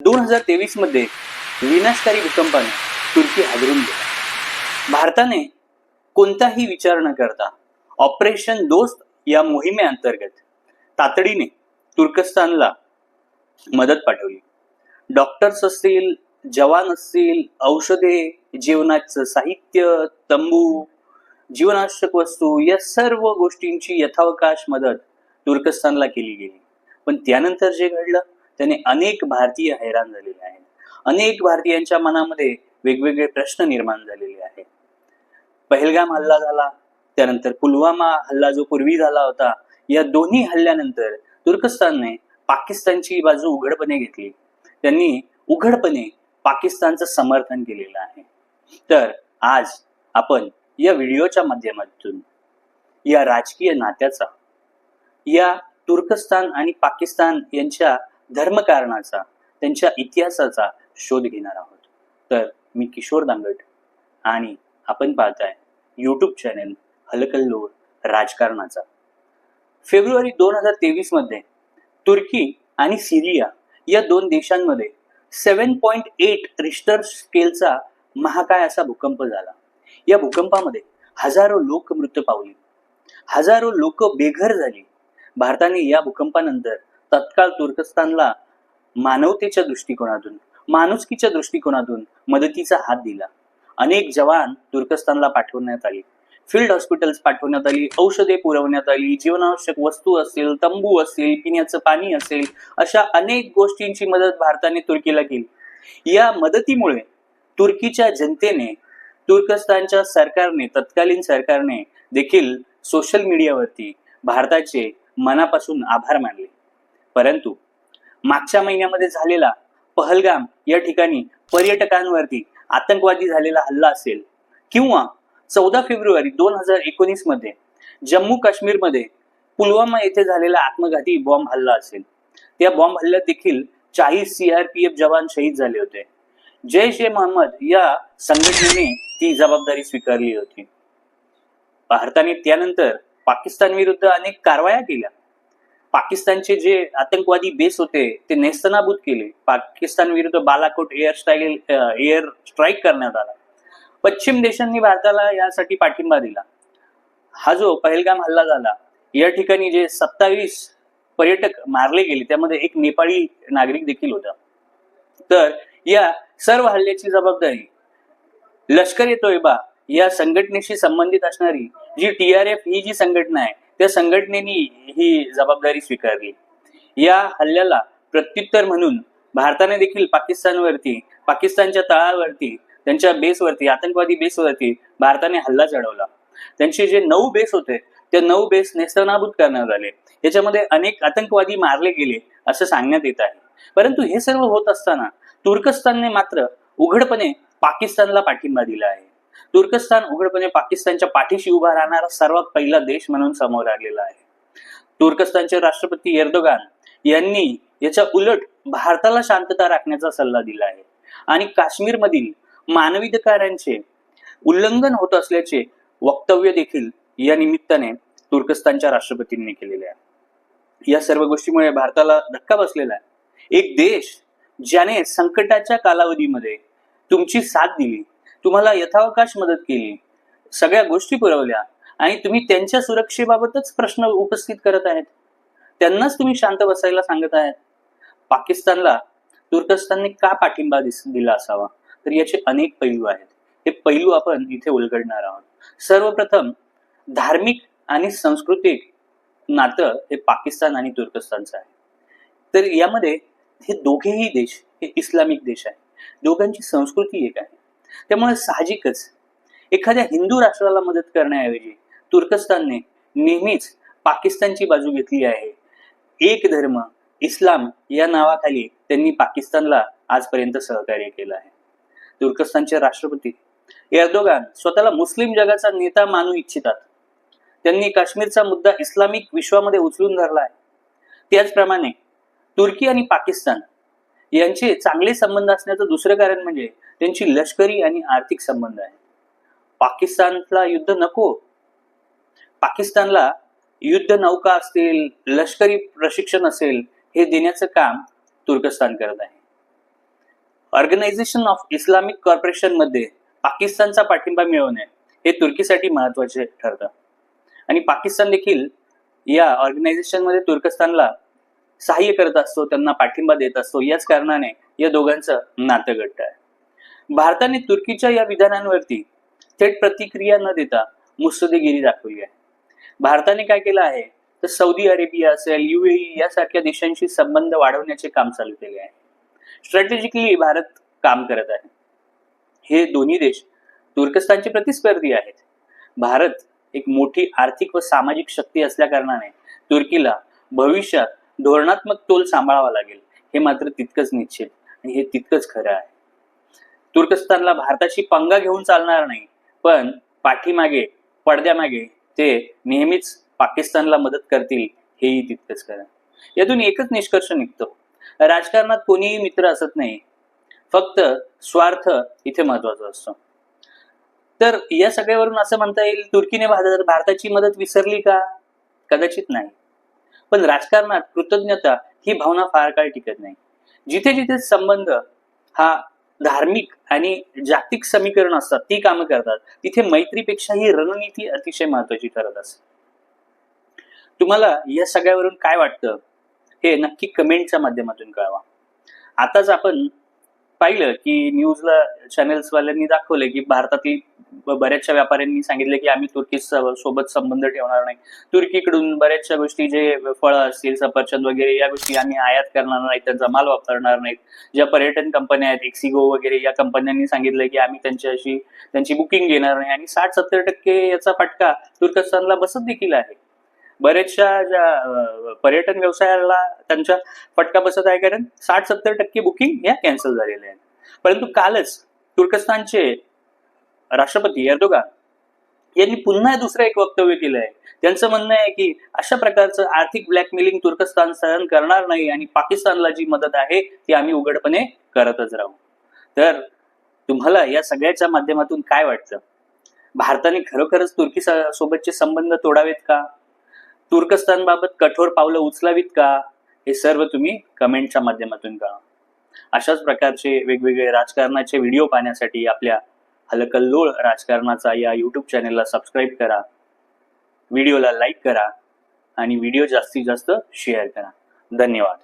दोन हजार तेवीसमध्ये विनाशकारी भूकंपाने तुर्की हादरून गेला. भारताने कोणताही विचार न करता ऑपरेशन दोस्त या मोहिमेअंतर्गत तातडीने तुर्कस्तानला मदत पाठवली. डॉक्टर्स असतील जवान असतील औषधे जीवनाचं साहित्य तंबू जीवनावश्यक वस्तू या सर्व गोष्टींची यथावकाश मदत तुर्कस्तानला केली गेली. पण त्यानंतर जे घडलं? त्याने अनेक भारतीय हैराण झालेले आहेत. अनेक भारतीयांच्या मनामध्ये वेगवेगळे प्रश्न निर्माण झालेले आहेत. पहलगाम हल्ला झाला त्यानंतर पुलवामा हल्ला जो पूर्वी झाला होता या दोन्ही हल्ल्यानंतर तुर्कस्तानने पाकिस्तानची बाजू उघडपणे घेतली. त्यांनी उघडपणे पाकिस्तानचं समर्थन केलेलं आहे. तर आज आपण या व्हिडिओच्या माध्यमातून या राजकीय नात्याचा या तुर्कस्तान आणि पाकिस्तान यांच्या धर्मकारणाचा त्यांच्या इतिहासाचा शोध घेणार आहोत. तर मी किशोर दांगट आणि आपण पाहताय यूट्यूब चॅनेल हलकल्लोळ राजकारणाचा. फेब्रुवारी दोन हजार तेवीसमध्ये तुर्की आणि सिरिया या दोन देशांमध्ये सेवन पॉईंट एट रिस्टर स्केलचा महाकाय असा भूकंप झाला. या भूकंपामध्ये हजारो लोक मृत्यू पावली. हजारो लोक बेघर झाली. भारताने या भूकंपानंतर तत्काळ तुर्कस्तानला मानवतेच्या दृष्टिकोनातून माणुसकीच्या दृष्टिकोनातून मदतीचा हात दिला. अनेक जवान तुर्कस्तानला पाठवण्यात आले. फील्ड हॉस्पिटल्स पाठवण्यात आली औषधे पुरवण्यात आली जीवनावश्यक वस्तू असेल तंबू असेल पिण्याचं पाणी असेल अशा अनेक गोष्टींची मदत भारताने तुर्कीला केली. या मदतीमुळे तुर्कीच्या जनतेने तुर्कस्तानच्या सरकारने तत्कालीन सरकारने देखील सोशल मीडियावरती भारताचे मनापासून आभार मानले. परंतु मागच्या महिन्यामध्ये झालेला पहलगाम या ठिकाणी पर्यटकांवरती आतंकवादी झालेला हल्ला असेल किंवा चौदा फेब्रुवारी दोन हजार एकोणीसमध्ये जम्मू काश्मीरमध्ये पुलवामा येथे झालेला आत्मघाती बॉम्ब हल्ला असेल. त्या बॉम्ब हल्ल्यात देखील चाळीस सीआरपीएफ जवान शहीद झाले होते. जैश ए मोहम्मद या संघटनेने ती जबाबदारी स्वीकारली होती. भारताने त्यानंतर पाकिस्तान विरुद्ध अनेक कारवाया केल्या. पाकिस्तानचे जे आतंकवादी बेस होते ते नेस्तनाबूत केले. पाकिस्तान विरुद्ध Balakot air style air strike करण्यात आला. पश्चिम देशांनी भारताला यासाठी पाठिंबा दिला. हा जो पहलगाम हल्ला झाला या ठिकाणी जे सत्तावीस पर्यटक मारले गेले त्यामध्ये एक नेपाळी नागरिक देखील होता. तर या सर्व हल्ल्याची जबाबदारी लष्कर ए तोयबा या संघटनेशी संबंधित असणारी जी टी आर एफ ही जी संघटना आहे त्या संघटनेने ही जबाबदारी स्वीकारली. या हल्ल्याला प्रत्युत्तर म्हणून भारताने देखील पाकिस्तानवरती पाकिस्तानच्या तळावरती त्यांच्या बेसवरती आतंकवादी बेसवरती भारताने हल्ला चढवला. त्यांचे जे नऊ बेस होते ते नऊ बेस नेस्तनाबूत करण्यात आले. याच्यामध्ये अनेक आतंकवादी मारले गेले असं सांगण्यात येत आहे. परंतु हे सर्व होत असताना तुर्कस्तानने मात्र उघडपणे पाकिस्तानला पाठिंबा दिला आहे. तुर्कस्तान उघडपणे पाकिस्तानच्या पाठीशी उभा राहणारा सर्वात पहिला देश म्हणून समोर आलेला आहे. तुर्कस्तानचे राष्ट्रपती एर्दोगान यांनी याच्या उलट भारताला शांतता राखण्याचा सल्ला दिला आहे. आणि काश्मीरमधील मानवाधिकारांचे उल्लंघन होत असल्याचे वक्तव्य देखील या निमित्ताने तुर्कस्तानच्या राष्ट्रपतींनी केलेले आहे. या सर्व गोष्टीमुळे भारताला धक्का बसलेला आहे. एक देश ज्याने संकटाच्या कालावधीमध्ये तुमची साथ दिली तुम्हाला यथावकाश मदत केली. सगळ्या गोष्टी पुरवल्या. आणि तुम्ही त्यांच्या सुरक्षेबाबतच प्रश्न उपस्थित करत आहेत. त्यांनाच तुम्ही शांत बसायला सांगत आहात. पाकिस्तानला तुर्कस्तानने का पाठिंबा दिला असावा? तर याचे अनेक पैलू आहेत. हे पैलू आपण इथे उलगडणार आहोत. सर्वप्रथम धार्मिक आणि सांस्कृतिक नातं हे पाकिस्तान आणि तुर्कस्तानचं आहे. तर यामध्ये हे दोघेही देश हे इस्लामिक देश आहे. दोघांची संस्कृती एक आहे. त्यामुळे साहजिकच एखाद्या हिंदू राष्ट्राला मदत करण्याऐवजी तुर्कस्तानने नेहमीच पाकिस्तानची बाजू घेतली आहे. एक धर्म इस्लाम या नावाखाली त्यांनी पाकिस्तानला आजपर्यंत सहकार्य केलं आहे. तुर्कस्तानचे राष्ट्रपती एर्दोगान स्वतःला मुस्लिम जगाचा नेता मानू इच्छितात. त्यांनी काश्मीरचा मुद्दा इस्लामिक विश्वामध्ये उचलून धरला आहे. त्याचप्रमाणे तुर्की आणि पाकिस्तान यांचे चांगले संबंध असण्याचं दुसरं कारण म्हणजे त्यांची लष्करी आणि आर्थिक संबंध आहे. पाकिस्तानला युद्ध नको. पाकिस्तानला युद्ध नौका असतील लष्करी प्रशिक्षण असेल हे देण्याचं काम तुर्कस्तान करत आहे. ऑर्गनायझेशन ऑफ इस्लामिक कॉर्पोरेशनमध्ये पाकिस्तानचा पाठिंबा मिळवणे हे तुर्कीसाठी महत्त्वाचे ठरतं. आणि पाकिस्तान देखील या ऑर्गनायझेशनमध्ये तुर्कस्तानला सहाय्य करत असतो त्यांना पाठिंबा देत असतो. याच कारणाने या दोघांचं नातं घट्ट आहे. भारताने तुर्कीच्या या विधानांवरती थेट प्रतिक्रिया न देता मुत्सद्देगिरी दाखवली आहे. भारताने काय केलं आहे? तर सौदी अरेबिया असेल युएई यासारख्या देशांशी संबंध वाढवण्याचे काम चालू केले आहे. स्ट्रॅटेजिकली भारत काम करत आहे. हे दोन्ही देश तुर्कस्तानचे प्रतिस्पर्धी आहेत. भारत एक मोठी आर्थिक व सामाजिक शक्ती असल्या कारणाने तुर्कीला भविष्यात धोरणात्मक तोल सांभाळावा लागेल. हे मात्र तितकंच निश्चित आणि हे तितकंच खरं आहे. तुर्कस्तानला भारताशी पंगा घेऊन चालणार नाही. पण पाठीमागे पडद्यामागे ते नेहमीच पाकिस्तानला मदत करतील हेही तितकंच खरं. यातून एकच निष्कर्ष निघतो. राजकारणात कोणीही मित्र असत नाही. फक्त स्वार्थ इथे महत्त्वाचा असतो. तर या सगळ्यावरून असं म्हणता येईल तुर्कीने भारताची मदत विसरली का? कदाचित नाही. पण राजकारणात कृतज्ञता ही भावना फार काळ टिकत नाही. जिथे जिथे संबंध हा धार्मिक आणि जागतिक समीकरण असतात ती कामं करतात. तिथे मैत्रीपेक्षा ही रणनीती अतिशय महत्वाची ठरत असते. तुम्हाला या सगळ्यावरून काय वाटतं? हे नक्की कमेंटच्या माध्यमातून कळवा. आताच आपण पाहिलं की न्यूजला चॅनेल्स वाल्यांनी की भारतातील बऱ्याचशा व्यापाऱ्यांनी सांगितले की आम्ही तुर्की सोबत संबंध ठेवणार नाही. तुर्कीकडून बऱ्याचशा गोष्टी जे फळं असतील सफरचंद वगैरे या गोष्टी आम्ही आयात करणार नाही त्यांचा माल वापरणार नाहीत. ज्या पर्यटन कंपन्या आहेत एक्सिगो वगैरे या कंपन्यांनी सांगितलं की आम्ही त्यांच्याशी त्यांची बुकिंग घेणार नाही. आणि साठ सत्तर टक्के याचा फटका तुर्कस्तानला बसत देखील आहे. बऱ्याचशा ज्या पर्यटन व्यवसायाला त्यांचा फटका बसत आहे कारण साठ सत्तर टक्के बुकिंग या कॅन्सल झालेल्या आहेत. परंतु कालच तुर्कस्तानचे राष्ट्रपती एर्दोगान यांनी पुन्हा दुसरं एक वक्तव्य केलं आहे त्यांचं म्हणणं आहे की अशा प्रकारचं आर्थिक ब्लॅकमेलिंग तुर्कस्तान सहन करणार नाही आणि पाकिस्तानला जी मदत आहे ती आम्ही उघडपणे करतच राहू. तर तुम्हाला या सगळ्याच्या माध्यमातून काय वाटतं? भारताने खरोखरच तुर्की सोबतचे संबंध तोडावेत का? तुर्कस्तान बाबत कठोर पावलं उचलावीत का? हे सर्व तुम्ही कमेंटच्या माध्यमातून कळा अशाच प्रकारचे वेगवेगळे राजकारणाचे व्हिडिओ पाहण्यासाठी आपल्या हलकल्लोळ राजकारणाचा या यूट्यूब चॅनेलला सबस्क्राईब करा. व्हिडिओला लाईक करा. आणि व्हिडिओ जास्तीत जास्त शेअर करा. धन्यवाद.